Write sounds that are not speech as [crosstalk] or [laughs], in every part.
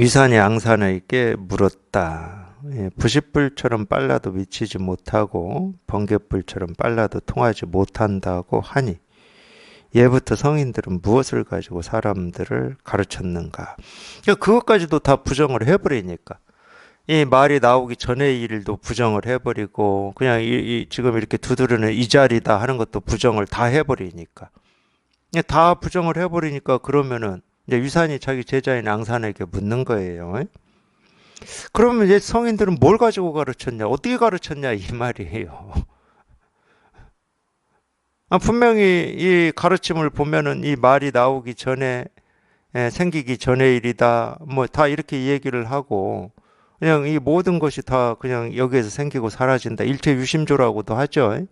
위산이 앙산에게 물었다. 예, 부싯불처럼 빨라도 미치지 못하고 번갯불처럼 빨라도 통하지 못한다고 하니 예부터 성인들은 무엇을 가지고 사람들을 가르쳤는가? 그러니까 그것까지도 다 부정을 해버리니까 이 말이 나오기 전의 일도 부정을 해버리고 그냥 이, 이 지금 이렇게 두드리는 이 자리다 하는 것도 부정을 다 해버리니까 예, 다 부정을 해버리니까 그러면은 이제 유산이 자기 제자인 앙산에게 묻는 거예요. 그러면 이제 성인들은 뭘 가지고 가르쳤냐? 어떻게 가르쳤냐? 이 말이에요. 아, 분명히 이 가르침을 보면은 이 말이 나오기 전에 예, 생기기 전의 일이다. 뭐 다 이렇게 얘기를 하고 그냥 이 모든 것이 다 그냥 여기에서 생기고 사라진다. 일체 유심조라고도 하죠.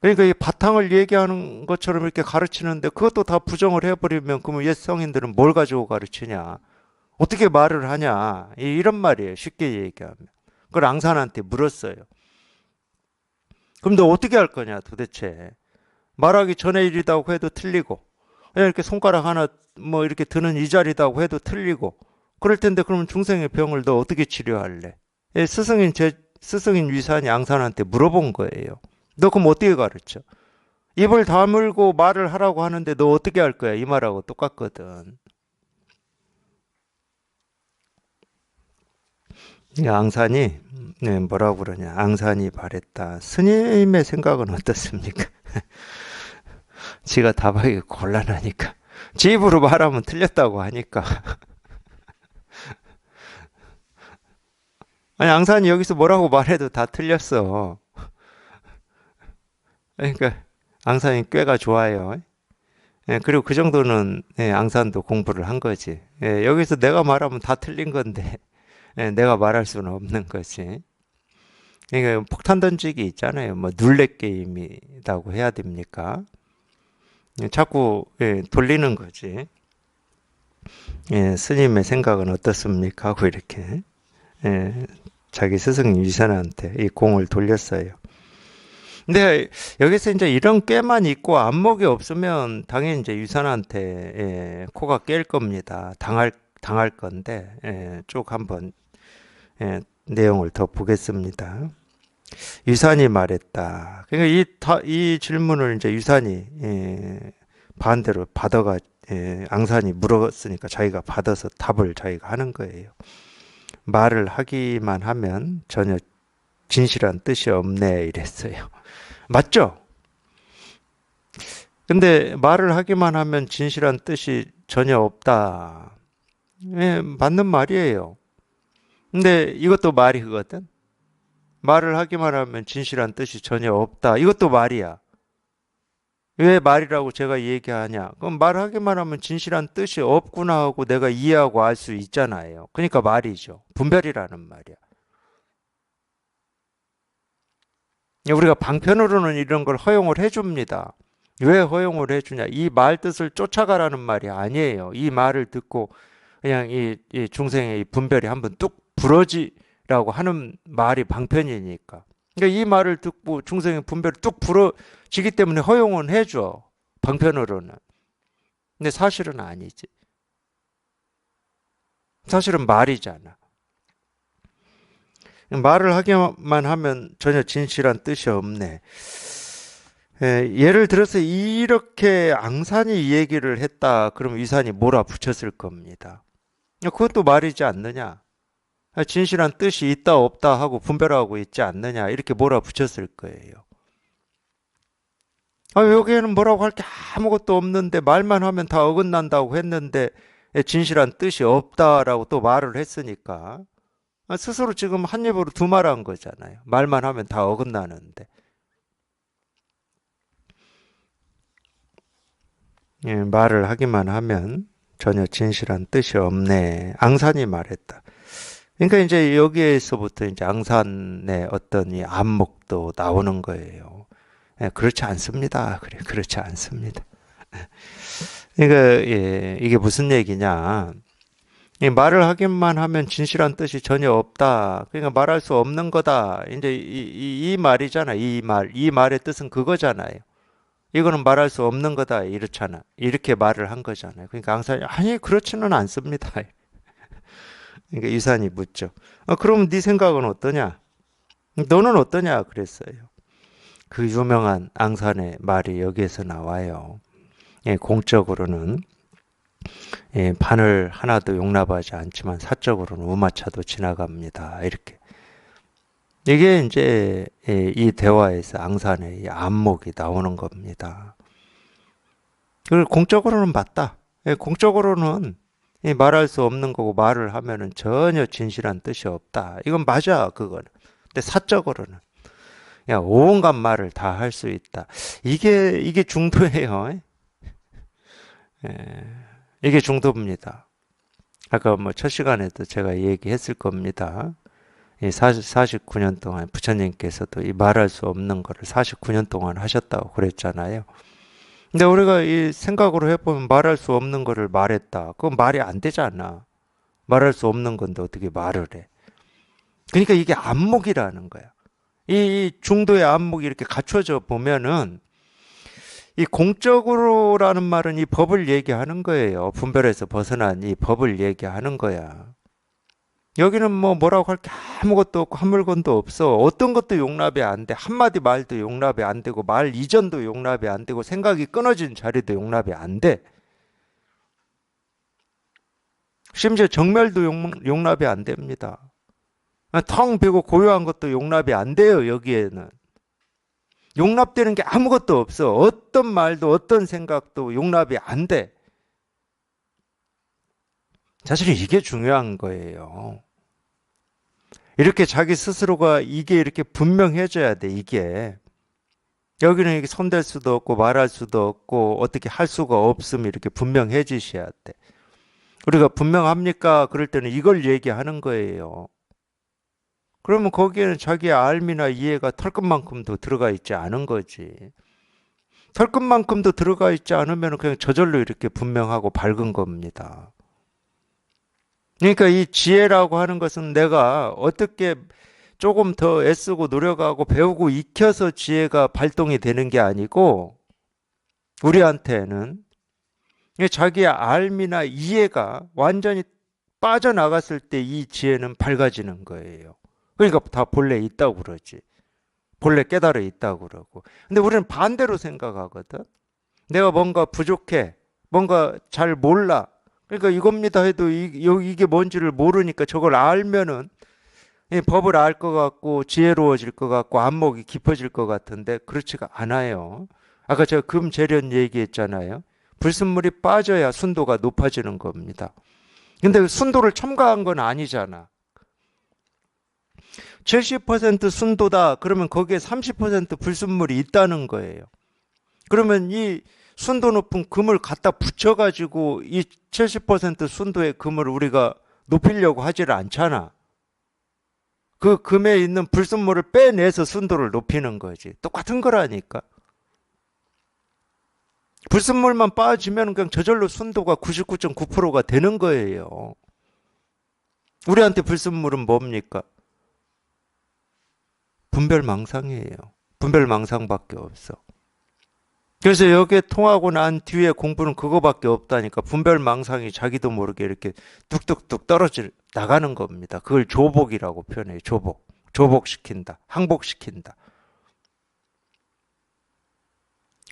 그러니까 이 바탕을 얘기하는 것처럼 이렇게 가르치는데 그것도 다 부정을 해버리면 그러면 옛 성인들은 뭘 가지고 가르치냐? 어떻게 말을 하냐? 이- 이런 말이에요. 쉽게 얘기하면. 그걸 앙산한테 물었어요. 그럼 너 어떻게 할 거냐 도대체? 말하기 전의 일이라고 해도 틀리고 그냥 이렇게 손가락 하나 뭐 이렇게 드는 이 자리다고 해도 틀리고 그럴 텐데 그러면 중생의 병을 너 어떻게 치료할래? 예, 스승인 제 스승인 위산이 앙산한테 물어본 거예요. 너 그럼 어떻게 가르쳐? 입을 다물고 말을 하라고 하는데 너 어떻게 할 거야? 이 말하고 똑같거든. 이 앙산이 네, 뭐라고 그러냐? 앙산이 말했다. 스님의 생각은 어떻습니까? [laughs] 지가 답하기 곤란하니까. 지 입으로 말하면 틀렸다고 하니까. [laughs] 아니, 앙산이 여기서 뭐라고 말해도 다 틀렸어. 그러니까 앙산이 꾀가 좋아요. 예, 그리고 그 정도는 예, 앙산도 공부를 한 거지. 예, 여기서 내가 말하면 다 틀린 건데 [laughs] 예, 내가 말할 수는 없는 거지. 그러니까 폭탄 던지기 있잖아요. 뭐 눌레 게임이라고 해야 됩니까? 예, 자꾸 예, 돌리는 거지. 예, 스님의 생각은 어떻습니까? 하고 이렇게 예, 자기 스승 유산한테 이 공을 돌렸어요. 근데 여기서 이제 이런 꾀만 있고 안목이 없으면 당연히 이제 유산한테 예, 코가 깰 겁니다. 당할 당할 건데 예, 쭉 한번 예, 내용을 더 보겠습니다. 유산이 말했다. 그러니까 이, 다, 이 질문을 이제 유산이 예, 반대로 받아가 예, 앙산이 물었으니까 자기가 받아서 답을 자기가 하는 거예요. 말을 하기만 하면 전혀 진실한 뜻이 없네 이랬어요. 맞죠? 근데 말을 하기만 하면 진실한 뜻이 전혀 없다. 예, 맞는 말이에요. 근데 이것도 말이거든. 말을 하기만 하면 진실한 뜻이 전혀 없다. 이것도 말이야. 왜 말이라고 제가 얘기하냐? 그럼 말하기만 하면 진실한 뜻이 없구나 하고 내가 이해하고 알 수 있잖아요. 그러니까 말이죠. 분별이라는 말이야. 우리가 방편으로는 이런 걸 허용을 해줍니다. 왜 허용을 해주냐? 이 말 뜻을 쫓아가라는 말이 아니에요. 이 말을 듣고 그냥 이, 이 중생의 이 분별이 한번 뚝 부러지라고 하는 말이 방편이니까. 그러니까 이 말을 듣고 중생의 분별이 뚝 부러지기 때문에 허용은 해줘. 방편으로는. 근데 사실은 아니지. 사실은 말이잖아. 말을 하기만 하면 전혀 진실한 뜻이 없네. 예, 예를 들어서 이렇게 앙산이 이 얘기를 했다. 그럼 위산이 몰아붙였을 겁니다. 그것도 말이지 않느냐? 진실한 뜻이 있다 없다 하고 분별하고 있지 않느냐? 이렇게 몰아붙였을 거예요. 아, 여기에는 뭐라고 할 게 아무것도 없는데 말만 하면 다 어긋난다고 했는데 진실한 뜻이 없다라고 또 말을 했으니까 아, 스스로 지금 한 입으로 두 말 한 거잖아요. 말만 하면 다 어긋나는데. 예, 말을 하기만 하면 전혀 진실한 뜻이 없네. 앙산이 말했다. 그러니까 이제 여기에서부터 이제 앙산의 어떤 이 안목도 나오는 거예요. 예, 그렇지 않습니다. 그래, 그렇지 않습니다. [laughs] 그러니까 예, 이게 무슨 얘기냐? 이 말을 하기만 하면 진실한 뜻이 전혀 없다. 그러니까 말할 수 없는 거다. 이제 이, 이, 이 말이잖아. 이 말, 이 말의 뜻은 그거잖아요. 이거는 말할 수 없는 거다. 이렇잖아. 이렇게 말을 한 거잖아요. 그러니까 앙산이 아니 그렇지는 않습니다. [laughs] 그러니까 유산이 묻죠. 아, 그럼 네 생각은 어떠냐? 너는 어떠냐? 그랬어요. 그 유명한 앙산의 말이 여기에서 나와요. 예, 공적으로는 예, 바늘 하나도 용납하지 않지만 사적으로는 우마차도 지나갑니다. 이렇게. 이게 이제 예, 이 대화에서 앙산의 이 안목이 나오는 겁니다. 그걸 공적으로는 맞다. 예, 공적으로는 이 말할 수 없는 거고 말을 하면은 전혀 진실한 뜻이 없다. 이건 맞아, 그거는. 근데 사적으로는 야, 온갖 말을 다 할 수 있다. 이게 이게 중도예요. 예, 이게 중도입니다. 아까 뭐 첫 시간에도 제가 얘기했을 겁니다. 이 40, 49년 동안 부처님께서도 이 말할 수 없는 거를 49년 동안 하셨다고 그랬잖아요. 근데 우리가 이 생각으로 해보면 말할 수 없는 거를 말했다. 그건 말이 안 되잖아. 말할 수 없는 건데 어떻게 말을 해. 그러니까 이게 안목이라는 거야. 이 중도의 안목이 이렇게 갖춰져 보면은 이 공적으로라는 말은 이 법을 얘기하는 거예요. 분별에서 벗어난 이 법을 얘기하는 거야. 여기는 뭐 뭐라고 할 게 아무것도 없고 한 물건도 없어. 어떤 것도 용납이 안 돼. 한마디 말도 용납이 안 되고 말 이전도 용납이 안 되고 생각이 끊어진 자리도 용납이 안 돼. 심지어 정멸도 용, 용납이 안 됩니다. 텅 비고 고요한 것도 용납이 안 돼요, 여기에는. 용납되는 게 아무것도 없어. 어떤 말도 어떤 생각도 용납이 안 돼. 사실 이게 중요한 거예요. 이렇게 자기 스스로가 이게 이렇게 분명해져야 돼, 이게. 여기는 이게 손댈 수도 없고 말할 수도 없고 어떻게 할 수가 없음 이렇게 분명해지셔야 돼. 우리가 분명합니까? 그럴 때는 이걸 얘기하는 거예요. 그러면 거기에는 자기의 알미나 이해가 털끝만큼도 들어가 있지 않은 거지. 털끝만큼도 들어가 있지 않으면 그냥 저절로 이렇게 분명하고 밝은 겁니다. 그러니까 이 지혜라고 하는 것은 내가 어떻게 조금 더 애쓰고 노력하고 배우고 익혀서 지혜가 발동이 되는 게 아니고 우리한테는 자기의 알미나 이해가 완전히 빠져나갔을 때 이 지혜는 밝아지는 거예요. 그러니까 다 본래 있다고 그러지. 본래 깨달아 있다고 그러고. 근데 우리는 반대로 생각하거든. 내가 뭔가 부족해. 뭔가 잘 몰라. 그러니까 이겁니다 해도 이, 게 뭔지를 모르니까 저걸 알면은 법을 알 것 같고 지혜로워질 것 같고 안목이 깊어질 것 같은데 그렇지가 않아요. 아까 제가 금재련 얘기했잖아요. 불순물이 빠져야 순도가 높아지는 겁니다. 근데 순도를 첨가한 건 아니잖아. 70% 순도다. 그러면 거기에 30% 불순물이 있다는 거예요. 그러면 이 순도 높은 금을 갖다 붙여가지고 이 70% 순도의 금을 우리가 높이려고 하지를 않잖아. 그 금에 있는 불순물을 빼내서 순도를 높이는 거지. 똑같은 거라니까. 불순물만 빠지면 그냥 저절로 순도가 99.9%가 되는 거예요. 우리한테 불순물은 뭡니까? 분별망상이에요. 분별망상밖에 없어. 그래서 여기에 통하고 난 뒤에 공부는 그거밖에 없다니까 분별망상이 자기도 모르게 이렇게 뚝뚝뚝 떨어져 나가는 겁니다. 그걸 조복이라고 표현해요. 조복. 조복시킨다. 항복시킨다.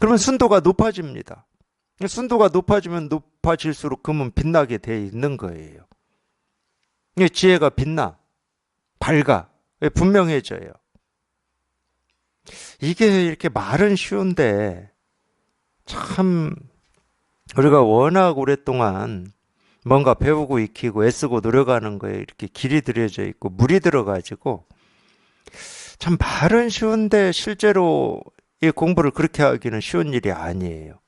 그러면 순도가 높아집니다. 순도가 높아지면 높아질수록 금은 빛나게 돼 있는 거예요. 지혜가 빛나. 밝아. 분명해져요. 이게 이렇게 말은 쉬운데 참 우리가 워낙 오랫동안 뭔가 배우고 익히고 애쓰고 노력하는 거에 이렇게 길이 들여져 있고 물이 들어가지고 참 말은 쉬운데 실제로 이 공부를 그렇게 하기는 쉬운 일이 아니에요.